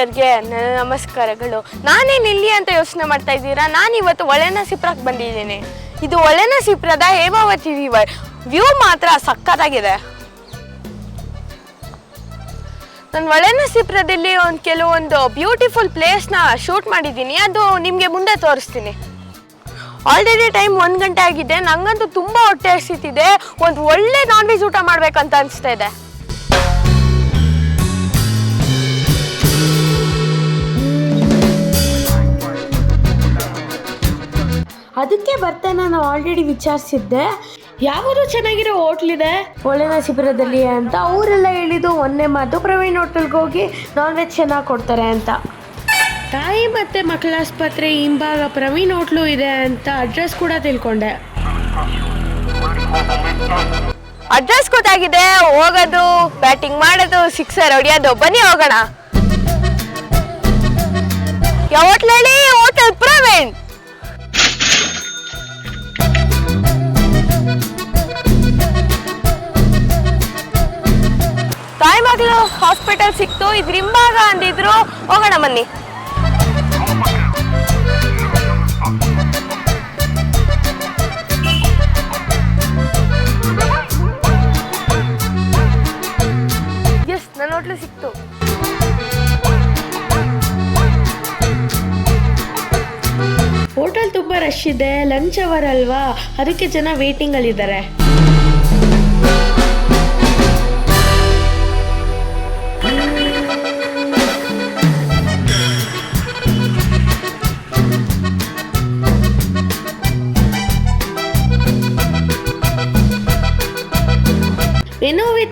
ನನ್ನ ನಮಸ್ಕಾರಗಳು. ನಾನೇನು ಇಲ್ಲಿ ಅಂತ ಯೋಚನೆ ಮಾಡ್ತಾ ಇದ್ದೀರಾ? ನಾನು ಇವತ್ತು ಒಳೆನಸೀಪುರಕ್ಕೆ ಬಂದಿದ್ದೀನಿ. ಇದು ಒಳೆನಸೀಪುರದ ಹೇಮಾವತಿ ರಿವರ್ ವ್ಯೂ ಮಾತ್ರ ಸಕ್ಕತ್ತಾಗಿದೆ. ನಾನು ಒಳೆನಸೀಪುರದಲ್ಲಿ ಒಂದು ಕೆಲವೊಂದು ಬ್ಯೂಟಿಫುಲ್ ಪ್ಲೇಸ್ನ ಶೂಟ್ ಮಾಡಿದ್ದೀನಿ. ಅದು ನಿಮಗೆ ಮುಂದೆ ತೋರಿಸ್ತೀನಿ. ಆಲ್ರೆಡಿ ಟೈಮ್ ಒಂದು ಗಂಟೆ ಆಗಿದೆ. ನಂಗಂತೂ ತುಂಬ ಹೊಟ್ಟೆ ಹಸಿತಿದೆ. ಒಂದು ಒಳ್ಳೆ ನಾನ್ ವೆಜ್ ಊಟ ಮಾಡ್ಬೇಕಂತ ಅನಿಸ್ತಾ ಇದೆ. ಅದಕ್ಕೆ ಬರ್ತಾ ನಾನು ಆಲ್ರೆಡಿ ವಿಚಾರಿಸಿದ್ದೆ. ಯಾವುದು ಚೆನ್ನಾಗಿರೋ ಹೋಟ್ಲಿದೆ ಶಿಬಿರದಲ್ಲಿ ಅಂತ ಅವರೆಲ್ಲ ಹೇಳಿದ್ದು ಒಂದೇ ಮಾತು ಪ್ರವೀಣ್ ಹೋಟೆಲ್ಗೆ ಹೋಗಿ ನಾನ್ ವೆಜ್ ಚೆನ್ನಾಗಿ ಕೊಡ್ತಾರೆ ಅಂತ. ತಾಯಿ ಮತ್ತು ಮಕ್ಕಳ ಆಸ್ಪತ್ರೆ ಹಿಂಭಾಗ ಪ್ರವೀಣ್ ಹೋಟ್ಲು ಇದೆ ಅಂತ ಅಡ್ರೆಸ್ ಕೂಡ ತಿಳ್ಕೊಂಡೆ. ಅಡ್ರೆಸ್ ಗೊತ್ತಾಗಿದೆ. ಹೋಗೋದು ಬ್ಯಾಟಿಂಗ್ ಮಾಡೋದು ಸಿಕ್ಸರ್ ಹೊಡಿಯೋದು ಬನ್ನಿ ಹೋಗೋಣ. ಯಾವ ಹೋಟ್ಲಲ್ಲಿ ಹೇಳಿ? ಹೋಟೆಲ್ ಪ್ರವೀಣ್. ತಾಯಿ ಮಗಳು ಹಾಸ್ಪಿಟಲ್ ಸಿಕ್ತು. ಇದ್ರ ಹಿಂಭಾಗ ಅಂದಿದ್ರು. ಹೋಗೋಣ, ಬನ್ನಿ. ಎಸ್ ನನ್ನ ಹೋಟ್ಲು ಸಿಕ್ತು. ಹೋಟೆಲ್ ತುಂಬ ರಶ್ ಇದೆ. ಲಂಚ್ ಅವರ್ ಅಲ್ವಾ? ಅದಕ್ಕೆ ಜನ ವೇಟಿಂಗ್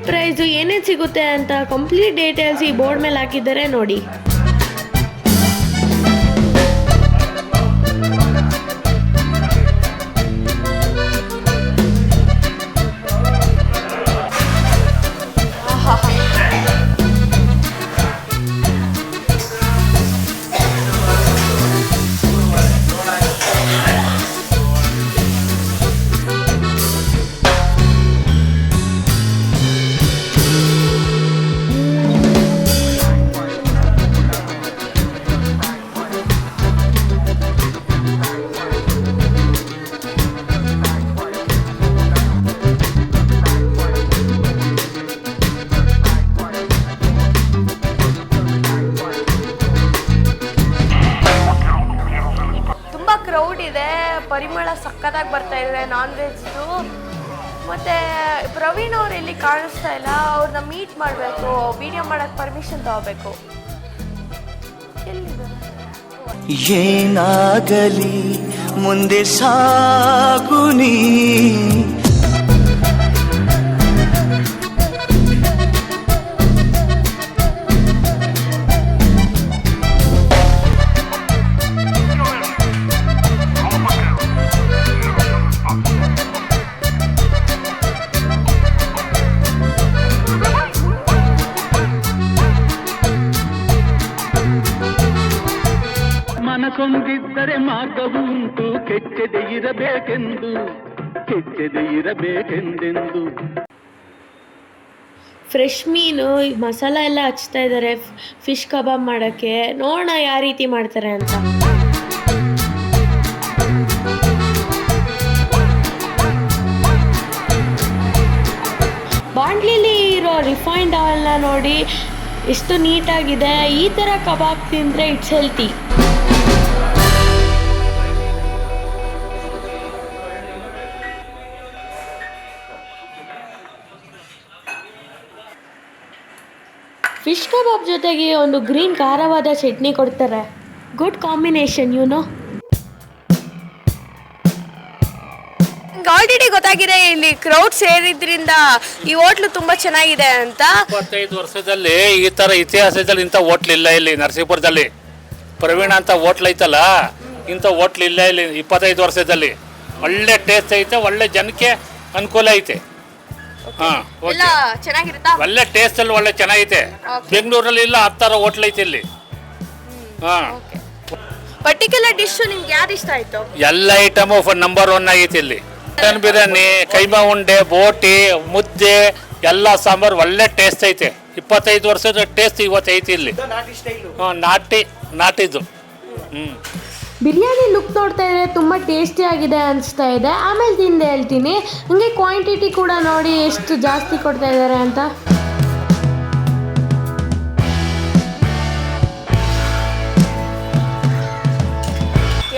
ಪ್ರೈಸು ಏನೇನು ಸಿಗುತ್ತೆ ಅಂತ ಕಂಪ್ಲೀಟ್ ಡೀಟೇಲ್ಸ್ ಈ ಬೋರ್ಡ್ ಮೇಲೆ ಹಾಕಿದ್ದಾರೆ ನೋಡಿ. ನಾನ್ ವೆಜ್ದು ಮತ್ತೆ ಪ್ರವೀಣ್ ಅವ್ರು ಇಲ್ಲಿ ಕಾಣಿಸ್ತಾ ಇಲ್ಲ ಅವ್ರನ್ನ ಮೀಟ್ ಮಾಡಬೇಕು ವಿಡಿಯೋ ಮಾಡಕ್ಕೆ ಪರ್ಮಿಷನ್ ತಗೋಬೇಕು. ಏನಾಗಲಿ, ಮುಂದೆ ಸಾಗುನಿ ಮನಸೊಂದಿದ್ದರೆ ಮಾರ್ಗವು ಉಂಟು. ಕೆಚ್ಚದೆ ಇರಬೇಕೆಂದು, ಕೆಚ್ಚದೆ ಇರಬೇಕೆಂದೆಂದು. ಫ್ರೆಶ್ ಮೀನು ಮಸಾಲ ಎಲ್ಲ ಹಚ್ತಾ ಇದ್ದಾರೆ. ಫಿಶ್ ಕಬಾಬ್ ಮಾಡೋಕ್ಕೆ. ನೋಡೋಣ ಯಾವ ರೀತಿ ಮಾಡ್ತಾರೆ ಅಂತ. ಬಾಂಡ್ಲಿಲಿ ಇರೋ ರಿಫೈನ್ಡ್ ಆಯಿಲ್ನ ನೋಡಿ, ಎಷ್ಟು ನೀಟಾಗಿದೆ ಈ ಥರ ಕಬಾಬ್ ತಿಂದರೆ ಇಟ್ಸ್ ಹೆಲ್ತಿ ಫಿಶ್ ಕಬಾಬ್ ಜೊತೆಗೆ ಒಂದು ಗ್ರೀನ್ ಖಾರವಾದ ಚಟ್ನಿ ಕೊಡ್ತಾರೆ. ಗುಡ್ ಕಾಂಬಿನೇಷನ್ ಯುನೋ ಆಲ್ರೆಡಿ ಗೊತ್ತಾಗಿದೆ ಇಲ್ಲಿ ಕ್ರೌಡ್ ಸೇರಿದ್ರಿಂದ ಈ ಹೋಟ್ಲು ತುಂಬಾ ಚೆನ್ನಾಗಿದೆ ಅಂತ. ಇಪ್ಪತ್ತೈದು ವರ್ಷದಲ್ಲಿ ಈ ತರ ಇತಿಹಾಸದಲ್ಲಿ ಇಂಥ ಹೋಟ್ಲ್ ಇಲ್ಲ ಇಲ್ಲಿ ನರಸೀಪುರದಲ್ಲಿ. ಪ್ರವೀಣ ಅಂತ ಹೋಟ್ಲ್ ಐತಲ್ಲ ಇಂಥ ಹೋಟ್ಲ್ ಇಲ್ಲ ಇಲ್ಲಿ ಇಪ್ಪತ್ತೈದು ವರ್ಷದಲ್ಲಿ. ಒಳ್ಳೆ ಟೇಸ್ಟ್ ಐತೆ ಒಳ್ಳೆ ಜನಕ್ಕೆ ಅನುಕೂಲ ಐತೆ. ಹಾ ಎಲ್ಲ ಚೆನ್ನಾಗಿರುತ್ತಾ? ಒಳ್ಳೆ ಟೇಸ್ಟ್ ಅಲ್ಲಿ ಒಳ್ಳೆ ಚೆನ್ನಾಗೈತೆ. ಬೆಂಗಳೂರಲ್ಲಿ ಇಲ್ಲ ಹತ್ತಾರ ಹೋಟ್ಲ್ ಐತೆ ಇಲ್ಲಿ. ಹಾ. ಪರ್ಟಿಕ್ಯುಲರ್ ಡಿಶ್ ನಿಮ್ಗೆ ಯಾವ್ದು ಇಷ್ಟ ಆಯ್ತು? ಎಲ್ಲ ಐಟಮ್ ನಂಬರ್ ಒನ್ ಆಗೈತೆ ಇಲ್ಲಿ. ಮಟನ್ ಬಿರಿಯಾನಿ ಕೈಮಾ ಉಂಡೆ ಬೋಟಿ ಮುದ್ದೆ ಎಲ್ಲ ಸಾಂಬಾರು ಒಳ್ಳೆ ಟೇಸ್ಟ್ ಐತೆ. ಇಪ್ಪತ್ತೈದು ವರ್ಷದ ಟೇಸ್ಟ್ ಇವತ್ತು ಐತಿ ಇಲ್ಲಿ ನಾಟಿ ಸ್ಟೈಲು ಹಾಂ ನಾಟಿ ನಾಟಿದ್ದು. ಹ್ಞೂ ಬಿರಿಯಾನಿ ಲುಕ್ ನೋಡ್ತಾ ಇದ್ರೆ ತುಂಬ ಟೇಸ್ಟಿ ಆಗಿದೆ ಅನಿಸ್ತಾ ಇದೆ. ಆಮೇಲೆ ತಿಂದು ಹೇಳ್ತೀನಿ. ಹಂಗೆ ಕ್ವಾಂಟಿಟಿ ಕೂಡ ನೋಡಿ ಎಷ್ಟು ಜಾಸ್ತಿ ಕೊಡ್ತಾ ಇದ್ದಾರೆ ಅಂತ.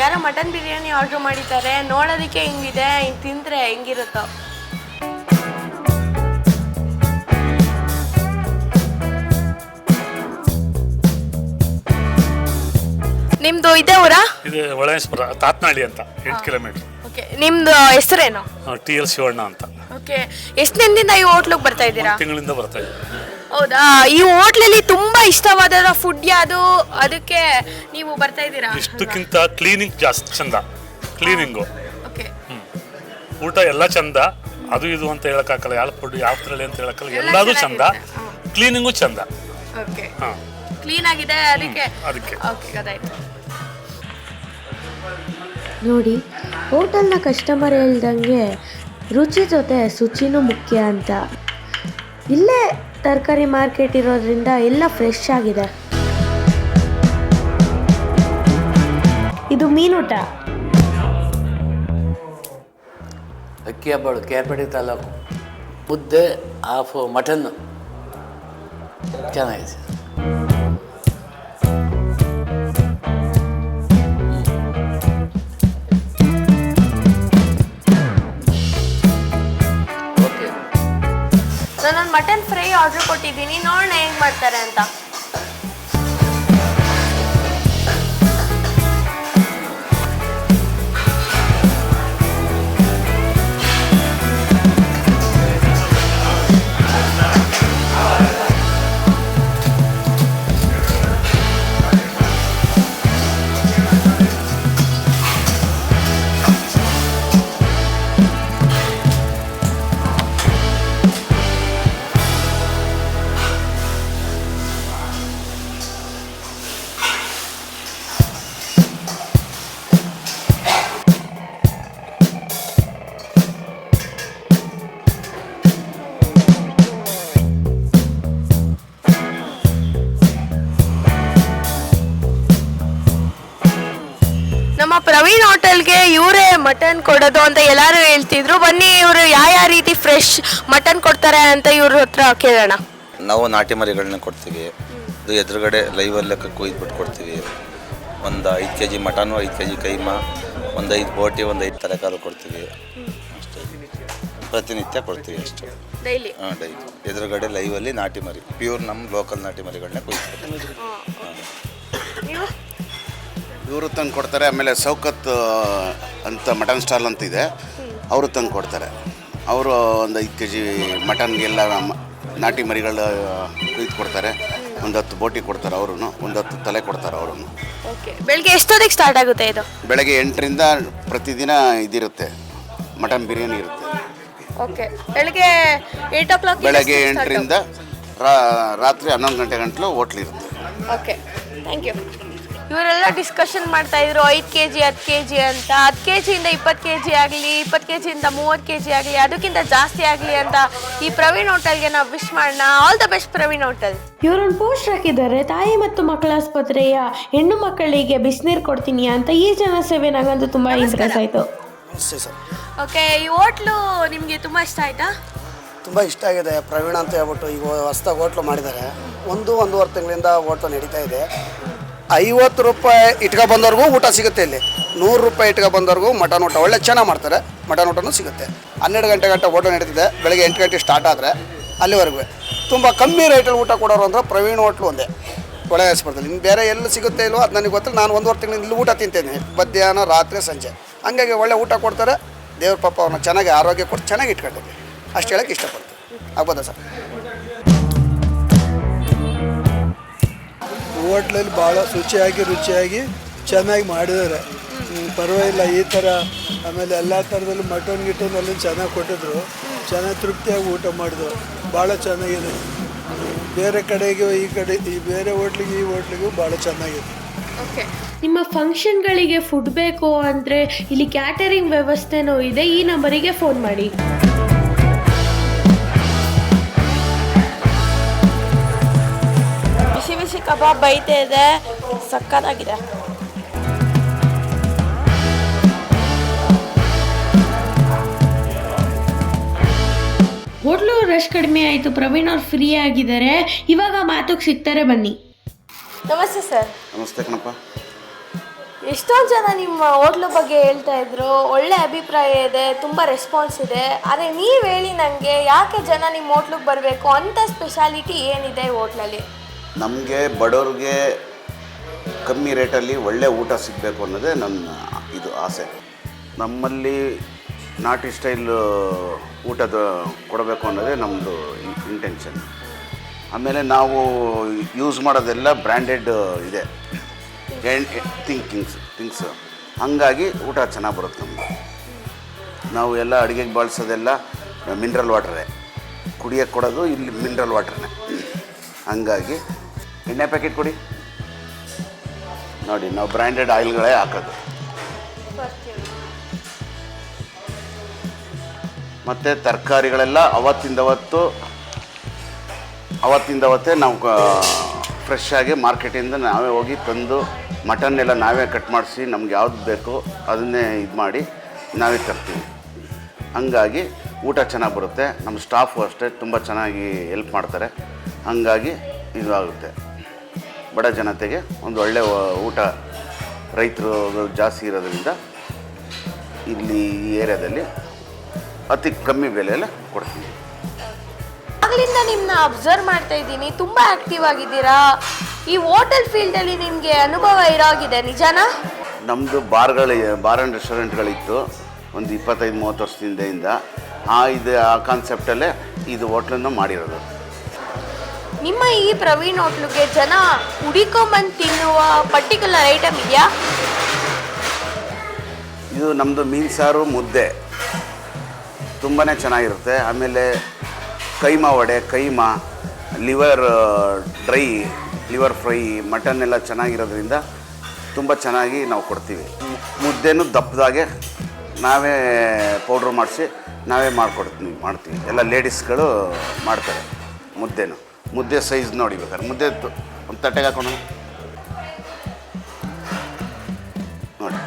ಯಾರೋ ಮಟನ್ ಬಿರಿಯಾನಿ ಆರ್ಡರ್ ಮಾಡಿದ್ದಾರೆ. ನೋಡೋದಕ್ಕೆ ಹಿಂಗಿದೆ, ಹಿಂಗೆ ತಿಂದರೆ ಹೆಂಗಿರುತ್ತೋ. ನಿಮ್ದು ಇದೇ ಊರಾ? ಇದು ಒಳೇಶ್ವರ ತಾತ್ನಾಳಿ ಅಂತ ಎಂಟು ಕಿಲೋಮೀಟರ್. ಓಕೆ ನಿಮ್ದು ಹೆಸರೇನು? ಟಿ ಎಲ್ ಶಿವಣ್ಣ ಅಂತ. ಓಕೆ ಎಷ್ಟು ದಿನದಿಂದ ಈ ಹೋಟ್ಲಿಗೆ ಬರ್ತಾ ಇದ್ದೀರಾ? ತಿಂಗಳಿಂದ ಬರ್ತಾ ಇದ್ದೀವಿ. ಹೌದಾ? ಈ ಹೋಟ್ಲಲ್ಲಿ ತುಂಬಾ ಇಷ್ಟವಾದ ಫುಡ್ ಯಾವುದು? ಅದಕ್ಕೆ ನೀವು ಬರ್ತಾ ಇದ್ದೀರಾ? ಇಷ್ಟಕ್ಕಿಂತ ಕ್ಲೀನಿಂಗ್ ಜಾಸ್ತಿ ಚಂದ. Cleaning okay. ಊಟ ಎಲ್ಲ ಚಂದ. ಅದು ಇದು ಅಂತ ಹೇಳಕ್ಕಾಗಲ್ಲ. ಯಾವ ಫುಡ್ ಯಾವ ಥರ ಅಂತ ಹೇಳಕ್ಕಾಗಲ್ಲ. ಎಲ್ಲದೂ ಚಂದ. ಕ್ಲೀನಿಂಗು ಚಂದ. ಓಕೆ. ಹಾಂ. ಕ್ಲೀನ್ ಆಗಿದೆ ಅದಕ್ಕೆ? ಅದಕ್ಕೆ. ಓಕೆ ಗೊತ್ತಾಯ್ತು ನೋಡಿ, ಹೋಟೆಲ್ನ ಕಸ್ಟಮರ್ ಹೇಳ್ದಂಗೆ ರುಚಿ ಜೊತೆ ಶುಚಿನೂ ಮುಖ್ಯ ಅಂತ. ಇಲ್ಲೇ ತರಕಾರಿ ಮಾರ್ಕೆಟ್ ಇರೋದ್ರಿಂದ ಎಲ್ಲ ಫ್ರೆಶ್ ಆಗಿದೆ. ಇದು ಮೀನೂಟ. ಅಕ್ಕಿ ಹಬ್ಬಳು ಕೇಪೇಟೆ ತಾಲೂಕು. ಮುದ್ದೆ ಹಾಫ್ ಮಟನ್ ಚೆನ್ನಾಗಿದೆ. ನಾನೊಂದು ಮಟನ್ ಫ್ರೈ ಆರ್ಡರ್ ಕೊಟ್ಟಿದ್ದೀನಿ. ನೋಡೋಣ ಹೆಂಗೆ ಮಾಡ್ತಾರೆ ಅಂತ. ಮಟನ್ ಕೊಡೋದು ಅಂತ ಎಲ್ಲರೂ ಹೇಳ್ತಿದ್ರು. ಬನ್ನಿ ಇವರು ಯಾವ ಯಾವ ರೀತಿ ಫ್ರೆಶ್ ಮಟನ್ ಕೊಡ್ತಾರೆ ಅಂತ ಇವ್ರ ಹತ್ರ ಕೇಳೋಣ. ನಾವು ನಾಟಿ ಮರಿಗಳನ್ನ ಕೊಡ್ತೀವಿ. ಇದು ಎದುರುಗಡೆ ಲೈವಲ್ಲೇ ಕೊಯ್ದುಬಿಟ್ಟು ಕೊಡ್ತೀವಿ. ಒಂದು ಐದು ಕೆ ಜಿ ಮಟನು ಐದು ಕೆ ಜಿ ಕೈಮಾ ಒಂದು ಐದು ಬೋಟಿ ಒಂದು ಐದು ತರಕಾರಿ ಕೊಡ್ತೀವಿ. ಅಷ್ಟೇ. ಪ್ರತಿನಿತ್ಯ ಕೊಡ್ತೀವಿ ಅಷ್ಟೇ. ಡೈಲಿ ಹಾಂ ಡೈಲಿ ಎದುರುಗಡೆ ಲೈವಲ್ಲಿ ನಾಟಿ ಮರಿ. ಪ್ಯೂರ್ ನಮ್ಮ ಲೋಕಲ್ ನಾಟಿ ಮರಿಗಳನ್ನ ಕೊಯ್ದು ಇವರು ತಂದು ಕೊಡ್ತಾರೆ ಆಮೇಲೆ ಸೌಕತ್ ಅಂತ ಮಟನ್ ಸ್ಟಾಲ್ ಅಂತ ಇದೆ ಅವರು ತಂದು ಕೊಡ್ತಾರೆ. ಅವರು ಒಂದು ಐದು ಕೆ ಜಿ ಮಟನ್ಗೆಲ್ಲ ಮ- ನಾಟಿ ಮರಿಗಳು ಕುಯ್ದು ಕೊಡ್ತಾರೆ. ಒಂದು ಹತ್ತು ಬೋಟಿ ಕೊಡ್ತಾರೆ ಅವರು ಒಂದು ಹತ್ತು ತಲೆ ಕೊಡ್ತಾರೆ ಅವರು ಓಕೆ ಬೆಳಿಗ್ಗೆ ಎಷ್ಟೊತ್ತಿಗೆ ಸ್ಟಾರ್ಟ್ ಆಗುತ್ತೆ ಇದು? ಬೆಳಗ್ಗೆ ಎಂಟರಿಂದ ಪ್ರತಿದಿನ ಇದಿರುತ್ತೆ ಮಟನ್ ಬಿರಿಯಾನಿ ಇರುತ್ತೆ. ಓಕೆ ಬೆಳಗ್ಗೆ ಏಟ್ ಓ ಕ್ಲಾಕ್ ಬೆಳಗ್ಗೆ ಎಂಟರಿಂದ ರಾ- ರಾತ್ರಿ ಹನ್ನೊಂದು ಗಂಟೆ ಗಂಟಲು ಹೋಟ್ಲಿರುತ್ತೆ ಓಕೆ ಥ್ಯಾಂಕ್ ಯು ಇವರೆಲ್ಲ ಡಿಸ್ಕಷನ್ ಮಾಡ್ತಾ ಇದ್ರು ಐದು ಕೆ ಜಿ ಹತ್ತು ಕೆ ಜಿ ಅಂತ. ಹತ್ತು ಕೆ ಜಿಯಿಂದ ಇಪ್ಪತ್ತು ಕೆ ಜಿ ಆಗಲಿ ಇಪ್ಪತ್ತು ಕೆ ಜಿಯಿಂದ ಮೂವತ್ತು ಕೆ ಜಿ ಆಗಲಿ ಅದಕ್ಕಿಂತ ಜಾಸ್ತಿ ಆಗಲಿ ಅಂತ ಈ ಪ್ರವೀಣ್ ಹೋಟೆಲ್ಗೆ ನಾವು ವಿಶ್ ಮಾಡೋಣ all the best Praveen hotel. ಇವರೊಂದು post ಹಾಕಿದ್ದಾರೆ ತಾಯಿ ಮತ್ತು ಮಕ್ಕಳ ಆಸ್ಪತ್ರೆಯ ಹೆಣ್ಣು ಮಕ್ಕಳಿಗೆ ಬಿಸಿನೀರು ಕೊಡ್ತೀನಿ ಅಂತ. ಈ ಜನ ಸೇವೆ ನಂಗಂತೂ ತುಂಬ ಇಂಟ್ರೆಸ್ಟ್ ಆಯಿತು. ಓಕೆ ಈ ಹೋಟ್ಲು ನಿಮಗೆ ತುಂಬ ಇಷ್ಟ ಆಯ್ತಾ? ತುಂಬ ಇಷ್ಟ ಆಗಿದೆ ಪ್ರವೀಣ ಅಂತ ಹೇಳ್ಬಿಟ್ಟು ಈಗ ಹೊಸ್ದಾಗಿ ಹೋಟ್ಲು ಮಾಡಿದ್ದಾರೆ. ಒಂದು ಒಂದೂವರೆ ತಿಂಗಳಿಂದ ಹೋಟ್ಲು ನಡೀತಾ ಇದೆ. ಐವತ್ತು ರೂಪಾಯಿ ಇಟ್ಕೊ ಬಂದವ್ರಿಗೂ ಊಟ ಸಿಗುತ್ತೆ ಇಲ್ಲಿ. ನೂರು ರೂಪಾಯಿ ಇಟ್ಕೊ ಬಂದವ್ರಿಗೂ ಮಟನ್ ಊಟ. ಒಳ್ಳೆ ಚೆನ್ನಾಗಿ ಮಾಡ್ತಾರೆ. ಮಟನ್ ಊಟನೂ ಸಿಗುತ್ತೆ. ಹನ್ನೆರಡು ಗಂಟೆ ಗಂಟೆ ಓಟ ನಡೀತಿದೆ. ಬೆಳಗ್ಗೆ ಎಂಟು ಗಂಟೆ ಸ್ಟಾರ್ಟ್ ಆದರೆ ಅಲ್ಲಿವರೆಗೂ. ತುಂಬ ಕಮ್ಮಿ ರೇಟಲ್ಲಿ ಊಟ ಕೊಡೋರು ಅಂದ್ರೆ ಪ್ರವೀಣ್ ಹೋಟ್ಲು ಒಂದೇ. ಒಳ್ಳೆ ಸ್ಪರ್ಧೆ ಇನ್ನು ಬೇರೆ ಎಲ್ಲಿ ಸಿಗುತ್ತೆ ಇಲ್ವೋ ಅದು ನನಗೆ ಗೊತ್ತಿಲ್ಲ. ನಾನು ಒಂದುವರೆ ತಿಂಗಳಿಂದ ಇಲ್ಲಿ ಊಟ ತಿಂತೇನೆ. ಮಧ್ಯಾಹ್ನ, ರಾತ್ರಿ, ಸಂಜೆ. ಹಂಗಾಗಿ ಒಳ್ಳೆ ಊಟ ಕೊಡ್ತಾರೆ. ದೇವ್ರ ಪಾಪ ಅವ್ರನ್ನ ಚೆನ್ನಾಗಿ ಆರೋಗ್ಯ ಕೊಟ್ಟು ಚೆನ್ನಾಗಿ ಇಟ್ಕೊಂಡಿದ್ದೀವಿ ಅಷ್ಟು ಹೇಳೋಕ್ಕೆ ಇಷ್ಟಪಡ್ತೀನಿ. ಆಗ್ಬೋದಾ ಸರ್? ಹೋಟ್ಲಲ್ಲಿ ಭಾಳ ಶುಚಿಯಾಗಿ, ರುಚಿಯಾಗಿ ಚೆನ್ನಾಗಿ ಮಾಡಿದ್ದಾರೆ. ಪರವಾಗಿಲ್ಲ, ಈ ಥರ ಆಮೇಲೆ ಎಲ್ಲ ಥರದಲ್ಲೂ ಮಟನ್, ಗಿಟನ್ ಅಲ್ಲಿ ಚೆನ್ನಾಗಿ ಕೊಟ್ಟಿದ್ರು. ಚೆನ್ನಾಗಿ ತೃಪ್ತಿಯಾಗಿ ಊಟ ಮಾಡಿದ್ರು. ಭಾಳ ಚೆನ್ನಾಗಿದೆ. ಬೇರೆ ಕಡೆಗೆ, ಈ ಕಡೆ, ಈ ಬೇರೆ ಹೋಟ್ಲಿಗೆ, ಈ ಹೋಟ್ಲಿಗೂ ಭಾಳ ಚೆನ್ನಾಗಿದೆ. ಓಕೆ. ನಿಮ್ಮ ಫಂಕ್ಷನ್ಗಳಿಗೆ ಫುಡ್ ಬೇಕು ಅಂದರೆ ಇಲ್ಲಿ ಕ್ಯಾಟರಿಂಗ್ ವ್ಯವಸ್ಥೆನೂ ಇದೆ. ಈ ನಂಬರಿಗೆ ಫೋನ್ ಮಾಡಿ. ಕಬಾಬ್ ಬೈತೆ ಇದೆ. ಸಕ್ಕತ್ತಾಗಿದೆ. ಹೋಟ್ಲು ರಶ್ ಕಡಿಮೆ ಆಯಿತು. ಪ್ರವೀಣ್ ಅವ್ರು ಫ್ರೀ ಆಗಿದ್ದಾರೆ. ಇವಾಗ ಮಾತುಗೆ ಸಿಗ್ತಾರೆ ಬನ್ನಿ. ನಮಸ್ತೆ ಸರ್. ನಮಸ್ತೆ ಕಣಪ್ಪ. ಎಷ್ಟೊಂದು ಜನ ನಿಮ್ಮ ಹೋಟ್ಲು ಬಗ್ಗೆ ಹೇಳ್ತಾ ಇದ್ರು. ಒಳ್ಳೆ ಅಭಿಪ್ರಾಯ ಇದೆ ತುಂಬ ರೆಸ್ಪಾನ್ಸ್ ಇದೆ. ಆದರೆ ನೀವು ಹೇಳಿ ನನಗೆ ಯಾಕೆ ಜನ ನಿಮ್ಮ ಹೋಟ್ಲಿಗೆ ಬರಬೇಕು? ಅಂಥ ಸ್ಪೆಷಾಲಿಟಿ ಏನಿದೆ ಹೋಟ್ಲಲ್ಲಿ? ನಮಗೆ ಬಡವ್ರಿಗೆ ಕಮ್ಮಿ ರೇಟಲ್ಲಿ ಒಳ್ಳೆ ಊಟ ಸಿಗಬೇಕು ಅನ್ನೋದೇ ನನ್ನ ಇದು ಆಸೆ. ನಮ್ಮಲ್ಲಿ ನಾಟಿ ಸ್ಟೈಲ್, ಊಟದ ಕೊಡಬೇಕು ಅನ್ನೋದೇ ನಮ್ಮದು ಇಂಟೆನ್ಷನ್ ಆಮೇಲೆ ನಾವು ಯೂಸ್ ಮಾಡೋದೆಲ್ಲ ಬ್ರ್ಯಾಂಡೆಡ್ ಇದೆ. ಥಿಂಕಿಂಗ್ಸ್ ಥಿಂಗ್ಸ್ ಹಾಗಾಗಿ ಊಟ ಚೆನ್ನಾಗಿ ಬರುತ್ತೆ ನಮಗೆ. ನಾವು ಎಲ್ಲ ಅಡುಗೆಗೆ ಬಳಸೋದೆಲ್ಲ ಮಿನ್ರಲ್ ವಾಟ್ರೇ ಕುಡಿಯೋಕ್ಕೆ ಕೊಡೋದು ಇಲ್ಲಿ ಮಿನರಲ್ ವಾಟ್ರನ್ನೇ ಹಂಗಾಗಿ ಎಣ್ಣೆ ಪ್ಯಾಕೆಟ್ ಕೊಡಿ. ನೋಡಿ, ನಾವು ಬ್ರ್ಯಾಂಡೆಡ್ ಆಯಿಲ್ಗಳೇ ಹಾಕೋದು. ಮತ್ತು ತರಕಾರಿಗಳೆಲ್ಲ ಅವತ್ತಿಂದವತ್ತು ಅವತ್ತಿಂದವತ್ತೇ ನಾವು ಫ್ರೆಶ್ ಆಗಿ ಮಾರ್ಕೆಟಿಂದ ನಾವೇ ಹೋಗಿ ತಂದು ಮಟನ್ ಎಲ್ಲ ನಾವೇ ಕಟ್ ಮಾಡಿಸಿ ನಮ್ಗೆ ಯಾವ್ದು ಬೇಕೋ ಅದನ್ನೇ ಇದು ಮಾಡಿ ನಾವೇ ತರ್ತೀವಿ. ಹಂಗಾಗಿ ಊಟ ಚೆನ್ನಾಗಿ ಬರುತ್ತೆ. ನಮ್ಮ ಸ್ಟಾಫು ಅಷ್ಟೇ ತುಂಬ ಚೆನ್ನಾಗಿ ಹೆಲ್ಪ್ ಮಾಡ್ತಾರೆ. ಹಂಗಾಗಿ ಇದು ಆಗುತ್ತೆ. ಬಡ ಜನತೆಗೆ ಒಂದು ಒಳ್ಳೆಯ ಊಟ ರೈತರು ಜಾಸ್ತಿ ಇರೋದ್ರಿಂದ ಇಲ್ಲಿ ಈ ಏರಿಯಾದಲ್ಲಿ ಅತಿ ಕಮ್ಮಿ ಬೆಲೆಯಲ್ಲಿ ಕೊಡ್ತೀವಿ ಆಗಲಿಂದ ನಿಮ್ಮನ್ನ ಅಬ್ಸರ್ವ್ ಮಾಡ್ತಾ ಇದ್ದೀನಿ. ತುಂಬ ಆಕ್ಟಿವ್ ಆಗಿದ್ದೀರಾ? ಈ ಹೋಟೆಲ್ ಫೀಲ್ಡಲ್ಲಿ ನಿಮಗೆ ಅನುಭವ ಇರೋಗಿದೆ ನಿಜನಾ? ನಮ್ಮದು ಬಾರ್ಗಳು ಬಾರ್ ಆ್ಯಂಡ್ ರೆಸ್ಟೋರೆಂಟ್ಗಳಿತ್ತು ಒಂದು ಇಪ್ಪತ್ತೈದು ಮೂವತ್ತು ವರ್ಷದಿಂದ ಆ ಇದು ಆ ಕಾನ್ಸೆಪ್ಟಲ್ಲೇ ಇದು ಹೋಟ್ಲನ್ನು ಮಾಡಿರೋದು. ನಿಮ್ಮ ಈ ಪ್ರವೀಣ್ ಹೋಟ್ಲಿಗೆ ಜನ ಹುಡಿಕೊಂಬಂದು ತಿನ್ನುವ ಪರ್ಟಿಕ್ಯುಲರ್ ಐಟಮ್ ಇದೆಯಾ? ಇದು ನಮ್ಮದು ಮೀನು ಸಾರು ಮುದ್ದೆ. ತುಂಬಾ ಚೆನ್ನಾಗಿರುತ್ತೆ. ಆಮೇಲೆ keema vada keema liver dry, liver fry, mutton ಎಲ್ಲ ಚೆನ್ನಾಗಿರೋದ್ರಿಂದ ತುಂಬ ಚೆನ್ನಾಗಿ ನಾವು ಕೊಡ್ತೀವಿ. ಮುದ್ದೆನೂ ದಪ್ಪದಾಗೆ ನಾವೇ ಪೌಡ್ರ್ ಮಾಡಿಸಿ ನಾವೇ ಮಾಡಿಕೊಡ್ತೀವಿ, ಮಾಡ್ತೀವಿ. ಎಲ್ಲ ಲೇಡೀಸ್ಗಳು ಮಾಡ್ತಾರೆ ಮುದ್ದೆನು. ಮುದ್ದೆ ಸೈಜ್ ನೋಡಿ ಬೇಕಾದ್ರೆ. ಮುದ್ದೆ ಒಂದು ತಟ್ಟೆಗೆ ಹಾಕೋಣ. ನೋಡಿ.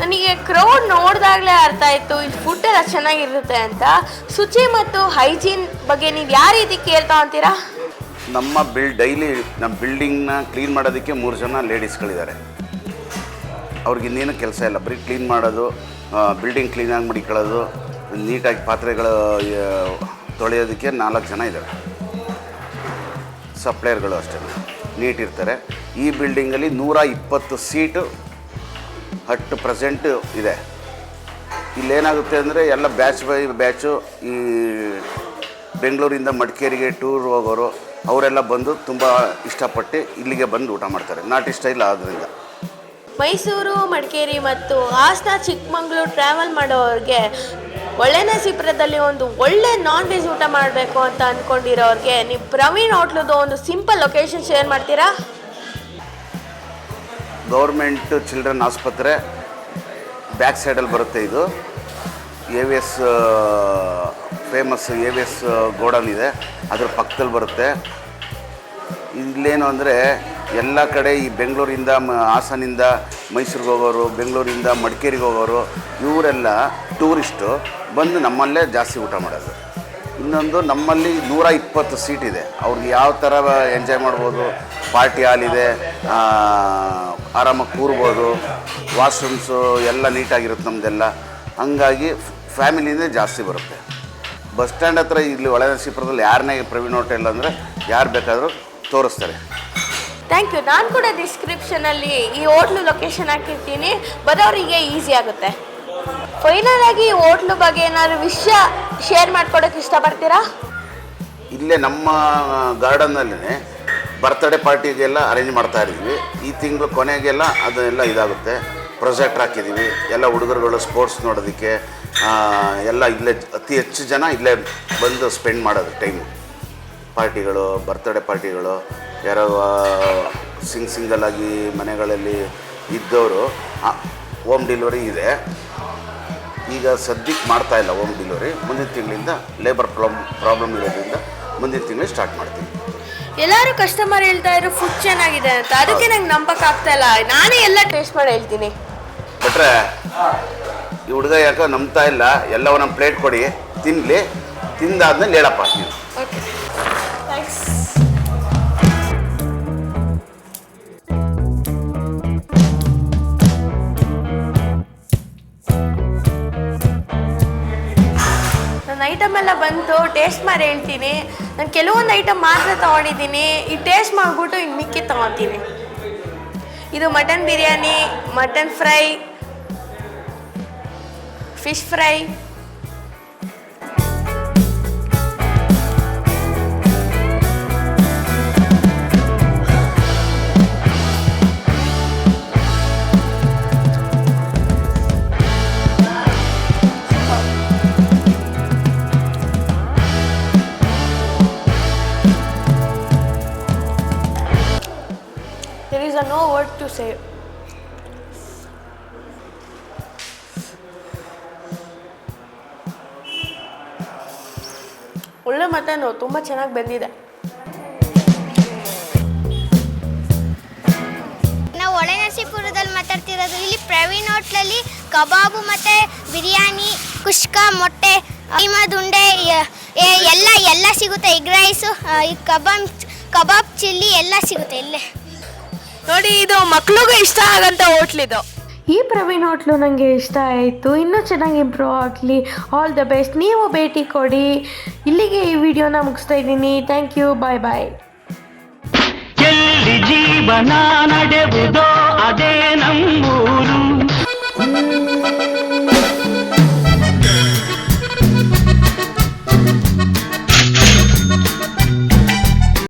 ನನಗೆ ಕ್ರೌಡ್ ನೋಡಿದಾಗಲೇ ಅರ್ಥ ಆಯಿತು. ಇದು ಫುಡ್ ಎಲ್ಲ ಚೆನ್ನಾಗಿರುತ್ತೆ ಅಂತ. ಶುಚಿ ಮತ್ತು ಹೈಜೀನ್ ಬಗ್ಗೆ ನೀವು ಯಾವ ರೀತಿ ಕೇಳ್ತಾ ಅಂತೀರಾ? ನಮ್ಮ ಬಿಲ್ ಡೈಲಿ ನಮ್ಮ ಬಿಲ್ಡಿಂಗ್ನ ಕ್ಲೀನ್ ಮಾಡೋದಕ್ಕೆ ಮೂರು ಜನ ಲೇಡೀಸ್ಗಳಿದ್ದಾರೆ ಅವ್ರಿಗೆ ಇನ್ನೇನು ಕೆಲಸ ಇಲ್ಲ. ಬರೀ ಕ್ಲೀನ್ ಮಾಡೋದು ಬಿಲ್ಡಿಂಗ್ ಕ್ಲೀನಾಗಿ ಮಡಿಕೊಳ್ಳೋದು ನೀಟಾಗಿ ಪಾತ್ರೆಗಳು ತೊಳೆಯೋದಕ್ಕೆ ನಾಲ್ಕು ಜನ ಇದ್ದಾರೆ. ಸಪ್ಲೈಯರ್ಗಳು ಅಷ್ಟೇ. ನೀಟ್ ಇರ್ತಾರೆ ಈ ಬಿಲ್ಡಿಂಗಲ್ಲಿ ನೂರ ಇಪ್ಪತ್ತು ಸೀಟು ಹಟ್ ಪ್ರೆಸೆಂಟ್ ಇದೆ. ಇಲ್ಲೇನಾಗುತ್ತೆ ಅಂದರೆ ಎಲ್ಲ ಬ್ಯಾಚ್ ಬೈ ಬ್ಯಾಚು ಈ ಬೆಂಗಳೂರಿಂದ ಮಡಿಕೇರಿಗೆ ಟೂರ್ ಹೋಗೋರು, ಅವರೆಲ್ಲ ಬಂದು ತುಂಬ ಇಷ್ಟಪಟ್ಟು ಇಲ್ಲಿಗೆ ಬಂದು ಊಟ ಮಾಡ್ತಾರೆ. ನಾಟಿ ಸ್ಟೈಲ್ ಆದ್ದರಿಂದ ಮೈಸೂರು, ಮಡಿಕೇರಿ ಮತ್ತು ಆಸ್ತಾ ಚಿಕ್ಕಮಂಗ್ಳೂರು ಟ್ರಾವೆಲ್ ಮಾಡೋರಿಗೆ ಒಳ್ಳೆನಸೀಪುರದಲ್ಲಿ ಒಂದು ಒಳ್ಳೆ ನಾನ್ ವೆಜ್ ಊಟ ಮಾಡಬೇಕು ಅಂತ ಅಂದ್ಕೊಂಡಿರೋರಿಗೆ ನೀವು ಪ್ರವೀಣ್ ಹೋಟ್ಲದು ಒಂದು ಸಿಂಪಲ್ ಲೊಕೇಶನ್ ಶೇರ್ ಮಾಡ್ತೀರಾ? ಗೌರ್ಮೆಂಟ್ ಚಿಲ್ಡ್ರನ್ ಆಸ್ಪತ್ರೆ ಬ್ಯಾಕ್ ಸೈಡಲ್ಲಿ ಬರುತ್ತೆ ಇದು. A V S famous A V S godown ಇದೆ. ಅದ್ರ ಪಕ್ಕದಲ್ಲಿ ಬರುತ್ತೆ. ಇಲ್ಲೇನು ಅಂದರೆ ಎಲ್ಲ ಕಡೆ ಈ ಬೆಂಗಳೂರಿಂದ ಹಾಸನಿಂದ ಮೈಸೂರಿಗೆ ಹೋಗೋರು, ಬೆಂಗಳೂರಿಂದ ಮಡಿಕೇರಿಗೆ ಹೋಗೋರು, ಇವರೆಲ್ಲ ಟೂರಿಸ್ಟು ಬಂದು ನಮ್ಮಲ್ಲೇ ಜಾಸ್ತಿ ಊಟ ಮಾಡೋದು. ಇನ್ನೊಂದು ನಮ್ಮಲ್ಲಿ ನೂರ ಇಪ್ಪತ್ತು ಇದೆ. ಅವ್ರಿಗೆ ಯಾವ ಥರ ಎಂಜಾಯ್ ಮಾಡ್ಬೋದು, ಪಾರ್ಟಿ ಹಾಲ್ ಇದೆ ಆರಾಮಾಗಿ ಕೂರ್ಬೋದು, ವಾಶ್ರೂಮ್ಸು ಎಲ್ಲ ನೀಟಾಗಿರುತ್ತೆ ನಮ್ಮದೆಲ್ಲ ಹಂಗಾಗಿ ಫ್ಯಾಮಿಲಿನೇ ಜಾಸ್ತಿ ಬರುತ್ತೆ. ಬಸ್ ಸ್ಟ್ಯಾಂಡ್ ಹತ್ರ ಇಲ್ಲಿ ಒಳನರಸೀಪುರದಲ್ಲಿ ಯಾರನ್ನೇ ಪ್ರವೀಣ್ ಹೋಟೆಲ್ ಅಂದರೆ ಯಾರು ಬೇಕಾದರೂ ತೋರಿಸ್ತಾರೆ. ಥ್ಯಾಂಕ್ ಯು ನಾನು ಕೂಡ ಡಿಸ್ಕ್ರಿಪ್ಷನಲ್ಲಿ ಈ ಹೋಟ್ಲು ಲೊಕೇಶನ್ ಹಾಕಿರ್ತೀನಿ. ಬರೋರಿಗೆ ಈಸಿ ಆಗುತ್ತೆ. ಫೈನಲ್ ಆಗಿ ಈ ಹೋಟ್ಲು ಬಗ್ಗೆ ಏನಾದ್ರು ವಿಷಯ ಶೇರ್ ಮಾಡ್ಕೊಡೋಕೆ ಇಷ್ಟಪಡ್ತೀರಾ? ಇಲ್ಲೇ ನಮ್ಮ ಗಾರ್ಡನ್ನಲ್ಲೇ ಬರ್ತ್ಡೇ ಪಾರ್ಟಿಗೆಲ್ಲ ಅರೇಂಜ್ ಮಾಡ್ತಾ ಇದ್ದೀವಿ. ಈ ತಿಂಗಳು ಕೊನೆಗೆಲ್ಲ ಅದೆಲ್ಲ ಇದಾಗುತ್ತೆ. ಪ್ರೊಜೆಕ್ಟ್ರ್ ಹಾಕಿದ್ದೀವಿ. ಎಲ್ಲ ಹುಡುಗರುಗಳು ಸ್ಪೋರ್ಟ್ಸ್ ನೋಡೋದಕ್ಕೆ ಎಲ್ಲ ಇಲ್ಲೇ ಅತಿ ಹೆಚ್ಚು ಜನ ಇಲ್ಲೇ ಬಂದು ಸ್ಪೆಂಡ್ ಮಾಡೋದು ಟೈಮು ಪಾರ್ಟಿಗಳು ಬರ್ತ್ಡೇ ಪಾರ್ಟಿಗಳು ಯಾರೋ ಸಿಂಗ್ ಸಿಂಗಲ್ ಆಗಿ ಮನೆಗಳಲ್ಲಿ ಇದ್ದವರು ಹೋಮ್ ಡೆಲಿವರಿ ಇದೆ. ಈಗ ಸದ್ಯಕ್ಕೆ ಮಾಡ್ತಾ ಇಲ್ಲ ಹೋಮ್ ಡೆಲಿವರಿ ಮುಂದಿನ ತಿಂಗಳಿಂದ ಲೇಬರ್ ಪ್ರಾಬ್ಲಮ್ ಪ್ರಾಬ್ಲಮ್ ಇರೋದ್ರಿಂದ ಮುಂದಿನ ತಿಂಗಳು ಸ್ಟಾರ್ಟ್ ಮಾಡ್ತೀವಿ ಎಲ್ಲರೂ ಕಸ್ಟಮರ್ ಹೇಳ್ತಾ ಇದ್ರು ಫುಡ್ ಚೆನ್ನಾಗಿದೆ ಅಂತ. ಅದಕ್ಕೆ ನಂಗೆ ನಂಬಕ್ ಆಗ್ತಾ ಇಲ್ಲ. ನಾನೇ ಎಲ್ಲ ಟೇಸ್ಟ್ ಮಾಡಿ ಹೇಳ್ತೀನಿ. ಬಿಟ್ರೆ ಈ ಹುಡುಗ ಯಾಕೋ ನಂಬ್ತಾ ಇಲ್ಲ. ಎಲ್ಲ ಒಂದೊಂದು ಪ್ಲೇಟ್ ಕೊಡಿ. ತಿನ್ನಲಿ ತಿಂದಾದ್ಮೇಲೆ ಹೇಳಪ್ಪ. ಐಟಮ್ ಎಲ್ಲ ಬಂತು ಟೇಸ್ಟ್ ಮಾಡಿ ಹೇಳ್ತೀನಿ. ನಾನು ಕೆಲವೊಂದು ಐಟಮ್ ಮಾತ್ರ ತೊಗೊಂಡಿದ್ದೀನಿ. ಈ ಟೇಸ್ಟ್ ಮಾಡಿಬಿಟ್ಟು ಇನ್ನು ಮಿಕ್ಕಿ ತೊಗೊತೀನಿ. ಇದು mutton biryani mutton fry fish fry to say. ಒಳ್ಳೆ ಮಟನು ತುಂಬ ಚೆನ್ನಾಗಿ ಬಂದಿದೆ ನಾವು ಒಳನರಸೀಪುರದಲ್ಲಿ ಮಾತಾಡ್ತಿರೋದು, ಇಲ್ಲಿ ಪ್ರವೀಣ್ ಹೋಟ್ಲಲ್ಲಿ ಕಬಾಬು ಮತ್ತು ಬಿರಿಯಾನಿ, ಕುಷ್ಕ ಮೊಟ್ಟೆ ಕೀಮದ್ ಉಂಡೆ ಎ- ಎ- ಎಲ್ಲ ಎಲ್ಲ ಸಿಗುತ್ತೆ egg rice kebab kebab chilli ಎಲ್ಲ ಸಿಗುತ್ತೆ ಇಲ್ಲೇ ನೋಡಿ ಇದು ಮಕ್ಳಿಗೂ ಇಷ್ಟ ಆಗಂತ ಹೋಟ್ಲಿದು ಈ ಪ್ರವೀಣ್ ಹೋಟ್ಲು ನನಗೆ ಇಷ್ಟ ಆಯಿತು. ಇನ್ನೂ ಚೆನ್ನಾಗಿ ಇಂಪ್ರೂವ್ ಆಗಲಿ. ಆಲ್ ದ ಬೆಸ್ಟ್ ನೀವು ಭೇಟಿ ಕೊಡಿ. ಇಲ್ಲಿಗೆ ಈ ವಿಡಿಯೋನ ಮುಗಿಸ್ತಾ ಇದ್ದೀನಿ. ಥ್ಯಾಂಕ್ ಯು ಬಾಯ್ ಬಾಯ್ ಎಲ್ಲಿ ಜೀವನ ನಡೆವುದೋ ಅದೇ ನಮ್ಮೂರು.